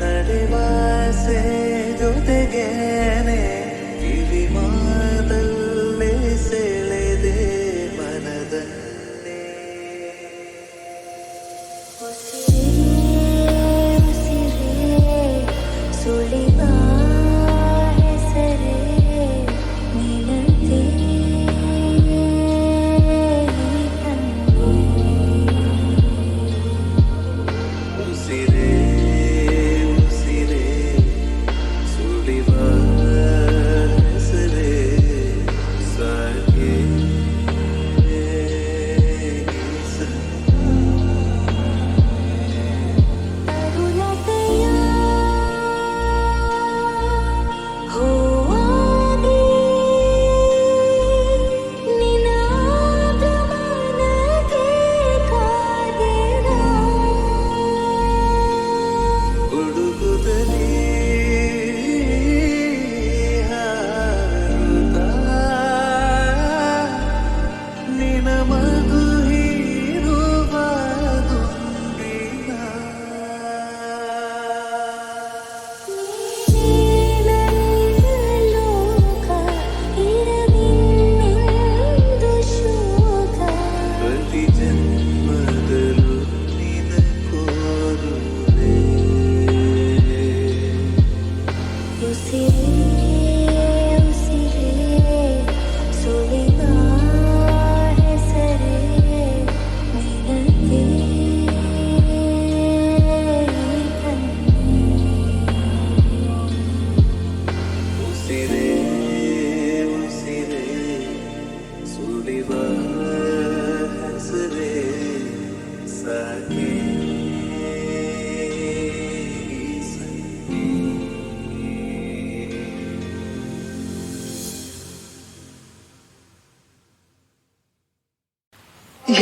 നടവാസേ. ನಿನ ಮಧು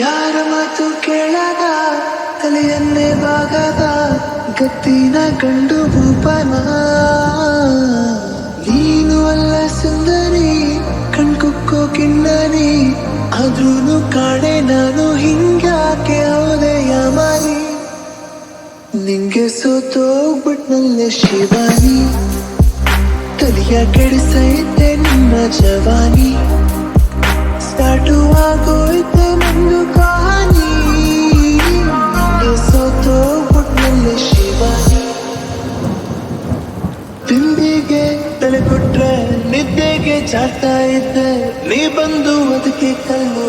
ಯಾರ ಮಾತು ಕೇಳದ ತಲೆಯನ್ನೇ ಬಾಗದ ಗತ್ತಿನ ಗಂಡು ಭೂಪನ ನೀನು ಅಲ್ಲ ಸುಂದರಿ, ಕಣ್ಕುಕ್ಕೋ ಕಿನ್ನರಿ ಆದ್ರೂ ಕಾಣೆ ನಾನು ಹಿಂಗ್ಯಾಕೆ ಹೋದೆ ಮಾರಿ ನಿಂಗೆ ಸೋತೋಗ್ಬಿಟ್ನಲ್ಲೇ ಶಿವಾನಿ, ತಲೆಯ ಕೆಡಿಸೈತೆ ನಿಮ್ಮ ಜವಾನಿ. ಸ್ಟಾರ್ಟು ಆಗೋಯ್ತೆ ನಂದು ಕಹಾನಿ ನಿಂಗೆ ಸೋತೋಗ್ಬಿಟ್ನಲ್ಲೇ ಶಿವಾನಿ. ತಿಂಡಿಗೆ ತಲೆ ನಿದ್ದೆಗೆ ಜಾಡ್ತಾ ಇದ್ದೆ. ನೀ ಬಂದು ಅದಕ್ಕೆ ಕಲ್ಲು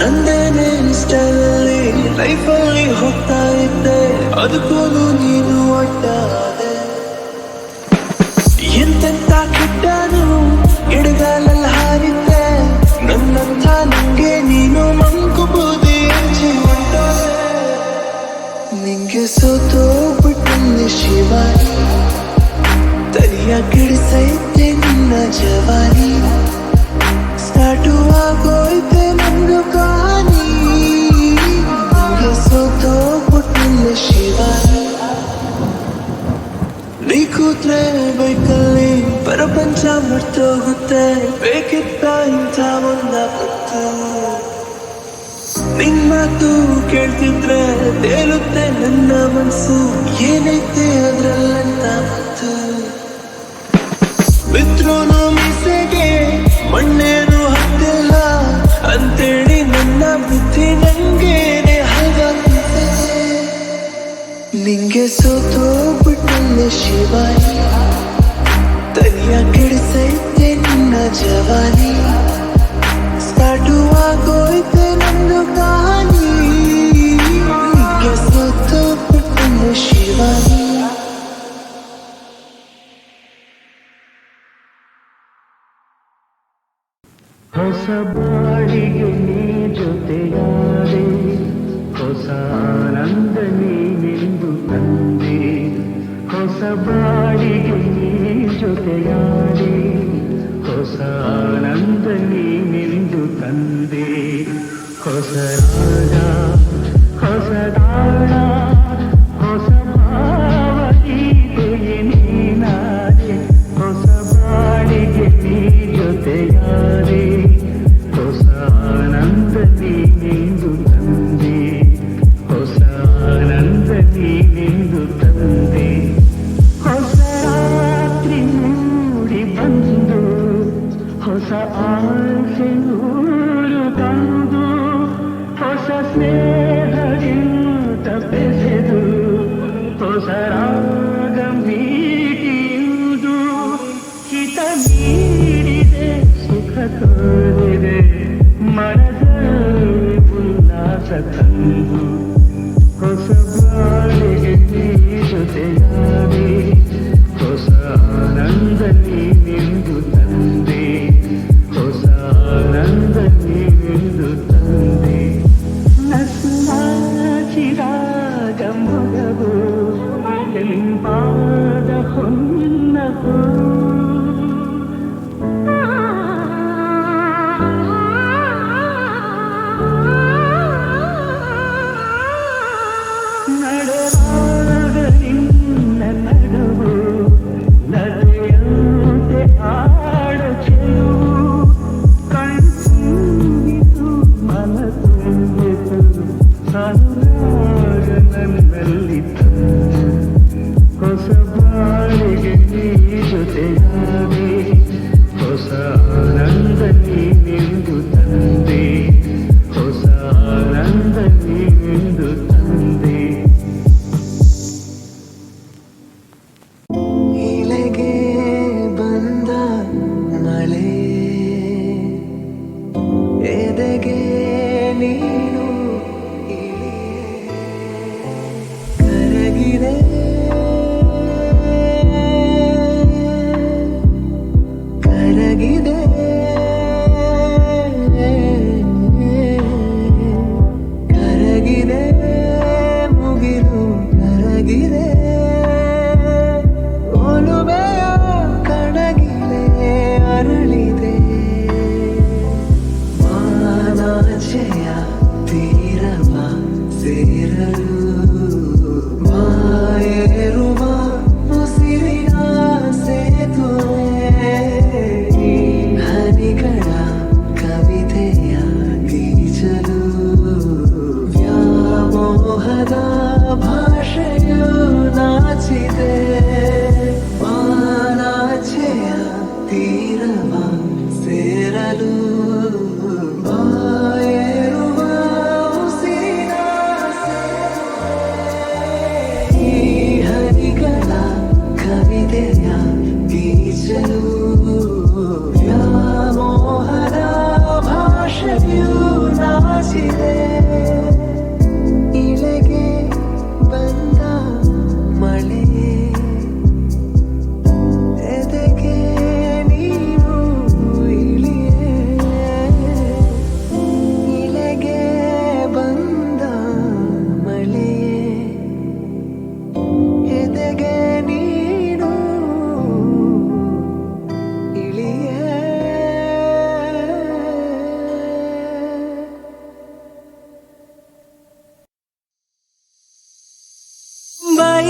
ನಂದೇನೆ ಸ್ಟೈಲಲ್ಲಿ ಲೈಫಲ್ಲಿ ಹೋಗ್ತಾ ಇದ್ದೆ. ಅದಕ್ಕೂ ನೀನು ಒಟ್ಟಾದೆ ಜವಾನಿ ಸ್ಟಾರ್ಟು ಆಗೋಯ್ತೆ ಕಹಾನಿ ನಿಂಗೆ ಸೋತೋಗ್ಬಿಟ್ಟಲ್ಲಿ ಶಿವಾನಿ. ನೀ ಕೂತ್ರೆ ಬೈಕಲ್ಲಿ ಪ್ರಪಂಚ ಮರ್ತೋಗುತ್ತೆ. ಬೇಕಿತ್ತ ಇಂಥ ಕೇಳ್ತಿದ್ರೆ ನನ್ನ ಏನೈತೆ ಅದ್ರಲ್ಲಂತ ಮತ್ತು ಬಿದ್ರೂನು ಮೀಸೆಗೆ ಮಣ್ಣೇನು ಹತ್ತಿಲ್ಲ. ಅಂತೇಳಿ ನನ್ನ ಬುದ್ಧಿ ನಂಗೇನೆ ಹಲ್ವಾಗ್ತಿದೆ ನಿಂಗೆ ಸೋತೋಗ್ಬಿಟ್ಟಲ್ಲೇ ಶಿವಾನಿ. ತನಿಯ ಕೆಡಿಸೈತೆ ನಿನ್ನ ಜವಾನಿ. ಸ್ಟಾರ್ಟು ಆಗೋಯ್ತೆ ಹೊಸ ಬಾಳಿಗೆ ನೀ ಜೊತೆಯಾದೆ ಹೊಸ ಆನಂದ ನೀನೆಂದು ತಂದೆ ಹೊಸ ಬಾಳಿಗೆ ನೀ ಜೊತೆಯಾದೆ ಹೊಸ ಆನಂದ ನೀನೆಂದು ತಂದೆ ಹೊಸ ರಾಗ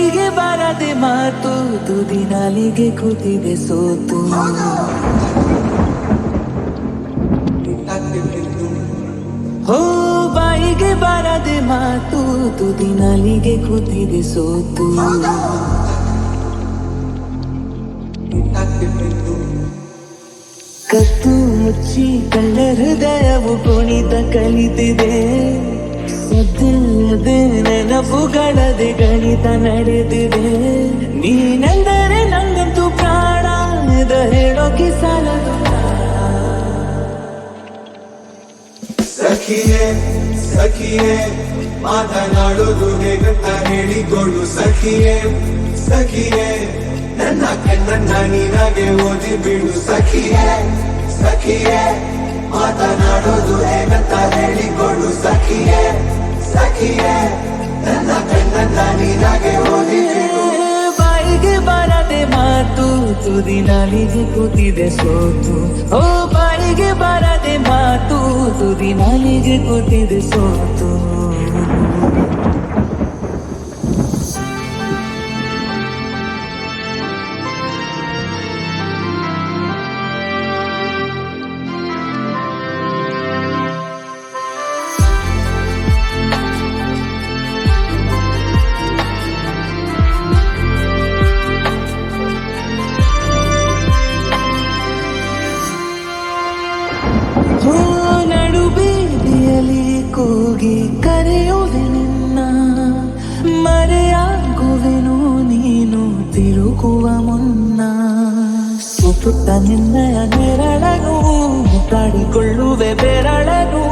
ಬಾಯಿಗೆ ಬಾರದೆ ಮಾತು, ತುದಿ ನಾಲಿಗೆ ಕೂತಿದೆ ಸೋತು. ಹೋ, ಬಾಯಿಗೆ ಬಾರದೆ ಮಾತು, ತುದಿ ನಾಲಿಗೆ ಕೂತಿದೆ ಸೋತು. ಕತ್ತು ಮುಚ್ಚಿ ಕಳ್ಳ ಹೃದಯವು ಕುಣಿತ ಕಲಿತಿದೆ. ಸದ್ದಿಲ್ಲದೆ ನೆನಪುಗಳದೆ ಗಣಿತ ನಡೆದಿದೆ. ನೀನೆಂದರೆ ನಂಗಂತೂ ಪ್ರಾಣದ ಹೇಳೋಕೆ ಸಾಲದು. ಸಖಿಯೇ ಸಖಿಯೇ, ಮಾತನಾಡೋದು ಹೇಗಂತ ಹೇಳಿಕೊಳ್ಳು ಸಖಿಯೇ ಸಖಿಯೇ. ನನ್ನ ಕಣ್ಣನ್ನ ನೀನಾಗೆ ಓದಿ ಬಿಡು ಸಖಿಯೇ ಸಖಿಯೇ. ಮಾತನಾಡೋದು ಹೇಗಂತ ಹೇಳಿಕೊಳ್ಳು ಸಖಿಯೇ. ಸಖಿಯೇ ನನ್ನ ಕಣ್ಣನ್ನ ನೀನಾಗೆ ಓದಿಬಿಡು ಬಾಯಿಗೆ ಬರದೆ ಮಾತು ತುದಿ ನಾಲಿಗೆ ಕೂತಿದೆ ಸೋತು ಓ ಬಾಯಿಗೆ ಬರದೆ ಮಾತು ತುದಿ ನಾಲಿಗೆ ಕೂತಿದೆ ಸೋತು ಹೋ ತಿರುಗುವ ಮುನ್ನ ಸುತ್ತುತ್ತ ನಿನ್ನಯ ನೆರಳನು ಕಾಡಿಕೊಳ್ಳುವೆ ಬೆರಳನು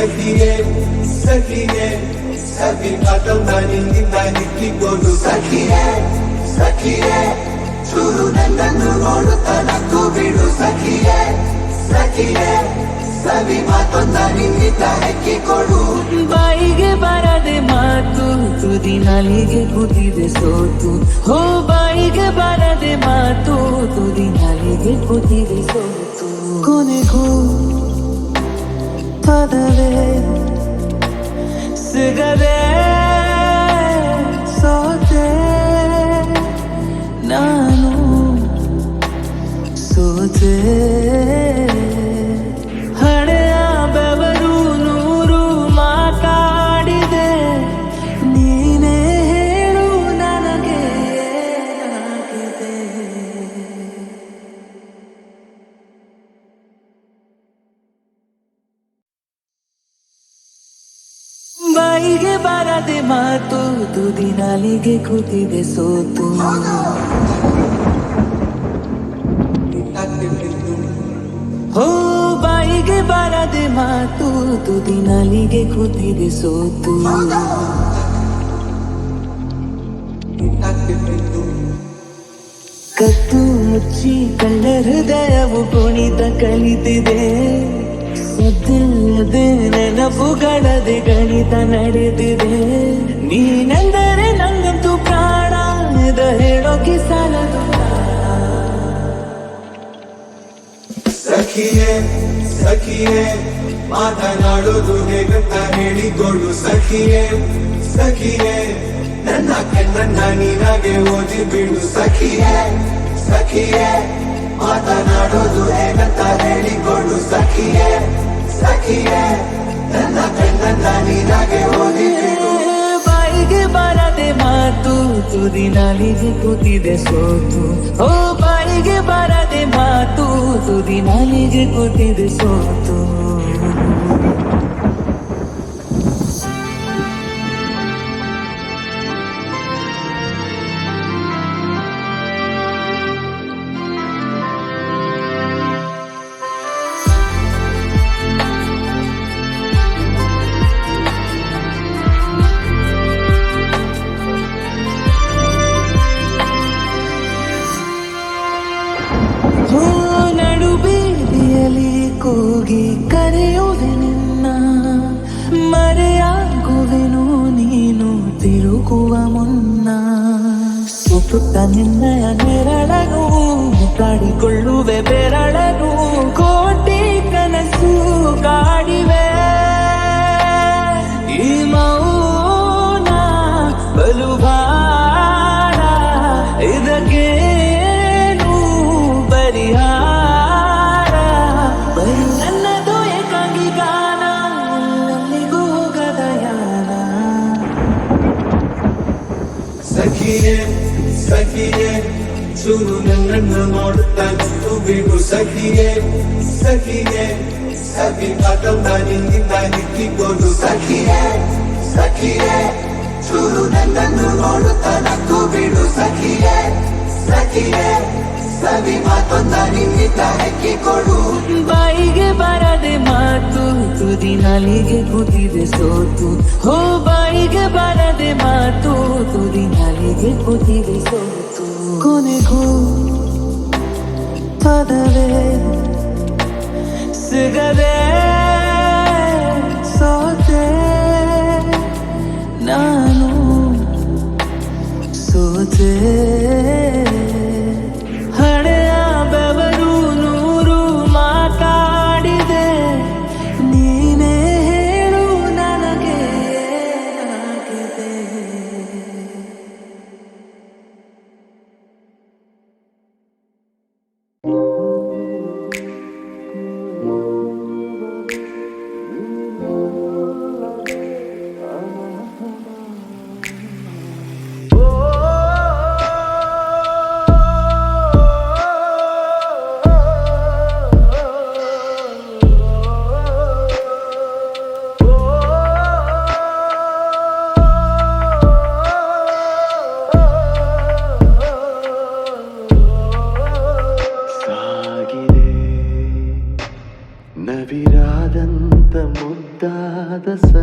ಬಿಡು ಸಖಿಯೇ ಸಖಿಯೇ ಸಖಿ ಮಾತಂದ ನಿನ್ನಿಂದ ನಿಕ್ಕಿಕೊಂಡು ಸಖಿಯೇ ಸಖಿಯೇ ಚೂರು ನನ್ನನ್ನು ನೋಡುತ್ತಾ ನಕ್ಕು ಬಿಡು ಸಖಿಯೇ ಸಖಿಯೇ ಸವಿ ಮಾತೊಂದ ನಿನ್ನಿಂದ ಹೆಕ್ಕಿಕೊಡು ಬಾಯಿಗೆ ಬರದೆ ಮಾತು ತುದಿ ನಾಲಿಗೆ ಕೂತಿದೆ ಸೋತು. ಹೋ ಬಾಯಿಗೆ ಬರದೆ ಮಾತು ತುದಿ ನಾಲಿಗೆ ಕೂತಿದೆ ಸೋತು. ಕೊನೆಗೂ ಪದವೇ ಸಿಗದೆ ನಾಲಿಗೆ ಕೂತಿದೆ ಸೋತು. ಹೋ, ಬಾಯಿಗೆ ಬರದೆ ಮಾತು, ತುದಿ ನಾಲಿಗೆ ಕೂತಿದೆ ಸೋತು. ಕತ್ತು ಮುಚ್ಚಿ ಕಳ್ಳ ಹೃದಯವು ಕುಣಿತ ಕಲಿತಿದೆ. ಸದ್ದಿಲ್ಲದೆ ನೆನಪುಗಳದೆ ಗಣಿತ ನಡೆದಿದೆ. ನೀನೆಂದರೆ ನಂಗಂತೂ ಪ್ರಾಣ ಹೇಳೋಕೆ ಸಾಲದು. ಸಖಿಯೇ ಸಖಿಯೇ, ಮಾತನಾಡೋದು ಹೇಗಂತ ಹೇಳಿಕೊಡು ಸಖಿಯೇ ಸಖಿಯೇ. ನನ್ನ ಕಣ್ಣನ್ನ ನೀನಾಗೆ ಓದಿ ಬಿಡು ಸಖಿಯೇ ಸಖಿಯೇ. ಮಾತನಾಡೋದು ಹೇಗಂತ ಹೇಳಿಕೊಡು ಸಖಿಯೇ. ಸಖಿಯೇ ನನ್ನ ಕಣ್ಣನ್ನ ನೀನಾಗೆ ಓದಿ ಬಿಡು ಬಾಯಿಗೆ ಬರದೆ ಮಾತು ತುದಿ ನಾಲಿಗೆ ಕೂತಿದೆ ಸೋತು ಓ ಬಾಯಿಗೆ ಬರದೆ ಮಾತು ತುದಿ ನಾಲಿಗೆ ಬಲು ಭಾರ, ಇದಕ್ಕೇನು ಪರಿಹಾರ? ನನ್ನದು ಏಕಾಂಗಿ ಗಾನ ಎಲ್ಲಿಗೂ ಹೋಗದ ಯಾನ ಸಖಿಯೇ ಸಖಿಯೇ, ಚೂರು ನನ್ನನ್ನು ನೋಡುತ್ತಾ ಬಿಡು ಸಖಿಯೇ. ಸಖಿಯೇ ಸವಿ ಮಾತೊಂದ ನಿನ್ನಿಂದ ನಿಂತಿಕೊಂಡು ಸಖಿಯೇ ಸಖಿಯೇ. ಚೂರು ನನ್ನನ್ನು ನೋಡುತ್ತ ನಕ್ಕು ಬಿಡು ಸಖಿಯೇ ಸಖಿಯೇ, ಸವಿ ಮಾತೊಂದ ನಿನ್ನಿಂದ ಹೆಕ್ಕಿಕೊಡು. ಬಾಯಿಗೆ ಬರದೆ ಮಾತು, ತುದಿ ನಾಲಿಗೆ ಕೂತಿದೆ ಸೋತು. ಹೋ, ಬಾಯಿಗೆ ಬರದೆ ಮಾತು, ತುದಿ ನಾಲಿಗೆ ಕೂತಿದೆ ಸೋತು. ಕೊನೆಗೂ ಪದವೇ ಸಿಗದೆ the sun.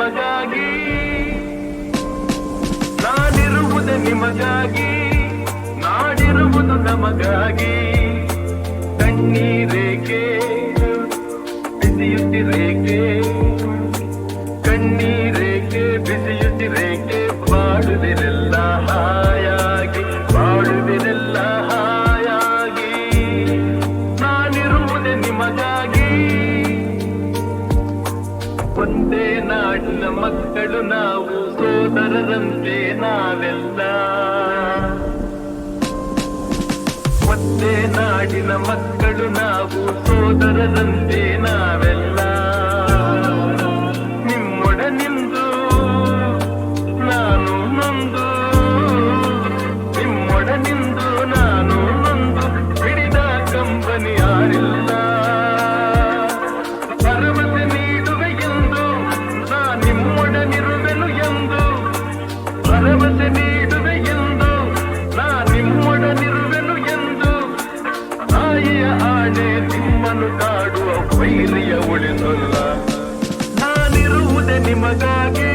ನಿಮಗಾಗಿ ನಾನಿರುವುದು ನಿಮಗಾಗಿ ನಾಡಿರುವುದು ನಮಗಾಗಿ. ಕಣ್ಣೀರೇಕೆ ಬಿಸಿಯುತ್ತಿರೇಕೆ ಕಣ್ಣೀರೇಕೆ ಬಿಸಿಯುತ್ತಿರೇಕೆ ಬಾಡುವಿರೆಲ್ಲ ಸೋದರರಂತೆ ನಾವೆಲ್ಲ. ಒಂದೇ ನಾಡಿನ ಮಕ್ಕಳು ನಾವು ಸೋದರರಂತೆ ನಾವೆಲ್ಲ. ನಿಮ್ಮನ್ನು ಕಾಡುವ ವೈರಿಯ ಉಳಿಸಲ್ಲ ನಾನಿರುವುದೇ ನಿಮಗಾಗಿ.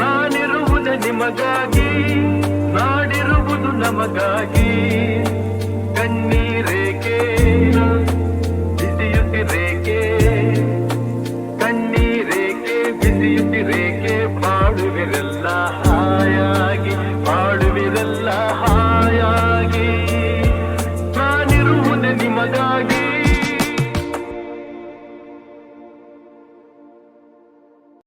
ನಾನಿರುವುದೇ ನಿಮಗಾಗಿ. ನಾಡಿರುವುದು ನಮಗಾಗಿ. ಕಣ್ಣೀರೇಕೆ? ಬಿಸಿಯುತ್ತಿರೇಕೆ? ರೇಖೆ ಬಾಡುವಿರೆಲ್ಲ ಹಾಯಾಗಿ.